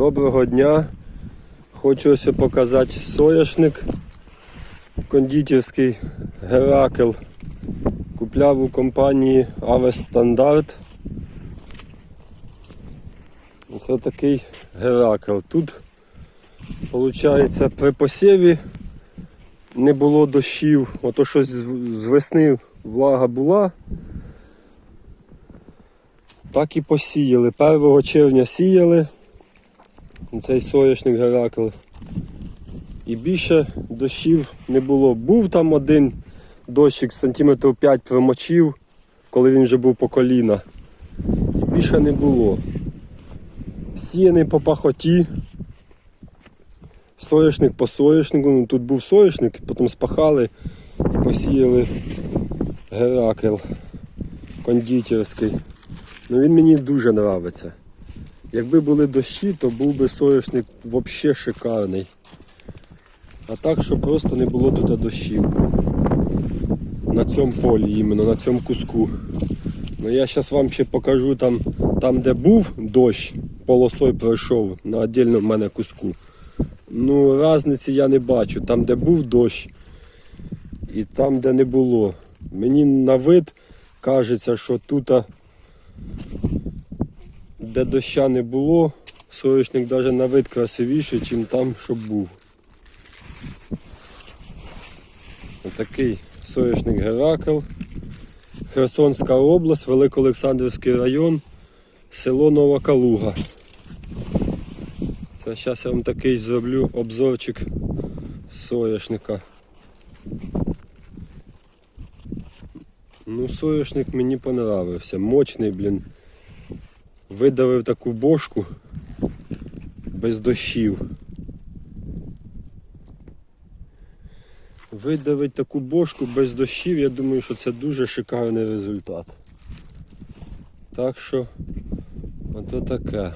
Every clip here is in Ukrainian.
Доброго дня. Хочу ось показати соняшник кондитерський Геракл. Купляв у компанії Авес Стандарт. Ось такий Геракл. Тут, виходить, при посіві не було дощів. Ото щось з весни влага була. Так і посіяли. 1 червня сіяли цей соняшник Геракл. І більше дощів не було. Був там один дощик сантиметрів 5 промочив, коли він вже був по коліна. І більше не було. Сіяний по пахоті. Соняшник по соняшнику. Ну, тут був соняшник, потім спахали і посіяли Геракл кондитерський. Ну він мені дуже подобається. Якби були дощі, то був би соняшник взагалі шикарний. А так, що просто не було тут дощів. На цьому полі, іменно, на цьому куску. Ну я зараз вам ще покажу там, там де був дощ, полосою пройшов на віддільному в мене куску. Ну, різниці я не бачу. Там, де був дощ і там, де не було. Мені на вид кажеться, що тут, де доща не було, соняшник навіть на вид красивіший, ніж там, що був. Отакий соняшник Геракл. Херсонська область, Великоолександрівський район, село Нова Калуга. Це зараз я вам такий зроблю обзорчик соняшника. Ну, соняшник мені понравився. Мощний, блін. Видавив таку бошку без дощів. Видавить таку бошку без дощів, я думаю, що це дуже шикарний результат. Так що, ото таке.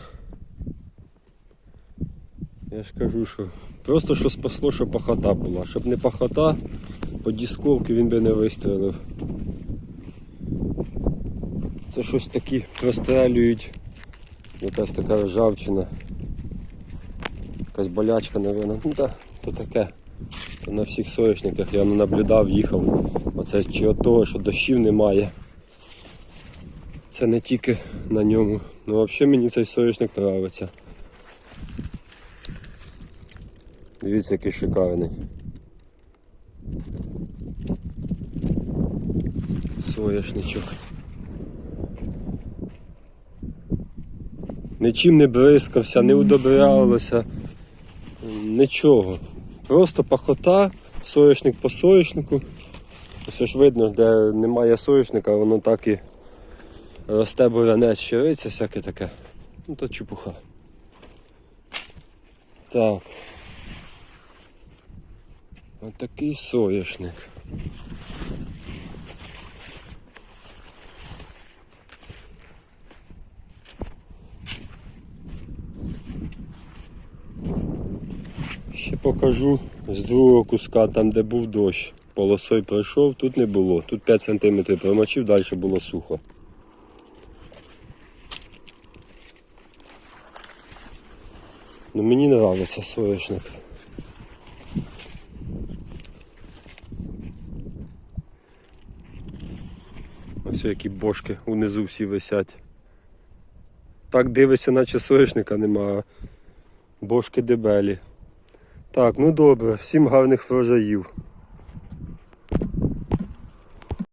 Я ж кажу, що просто що спасло, що пахота була. Щоб не пахота, по дісковки він би не вистрілив. Це щось такі прострелюють. Якась така ржавчина. Якась болячка, напевно. Ну так, то таке. То на всіх соняшниках я не наблюдав, їхав. Оце чи от того, що дощів немає. Це не тільки на ньому. Ну взагалі мені цей соняшник подобається. Дивіться, який шикарний. Соняшничок. Нічим не бризкався, не удобрялося, нічого. Просто пахота, соняшник по соняшнику. Все ж видно, де немає соняшника, воно так і росте бурянець, щириця, всяке таке. Ну то чепуха. Так. Отакий соняшник. Ще покажу з другого куска, там де був дощ. Полосой пройшов, тут не було. Тут 5 см промочив, далі було сухо. Ну мені подобається соняшник. Ось які бошки унизу всі висять. Так дивишся, наче соняшника нема, бошки дебелі. Так, ну добре, всім гарних врожаїв.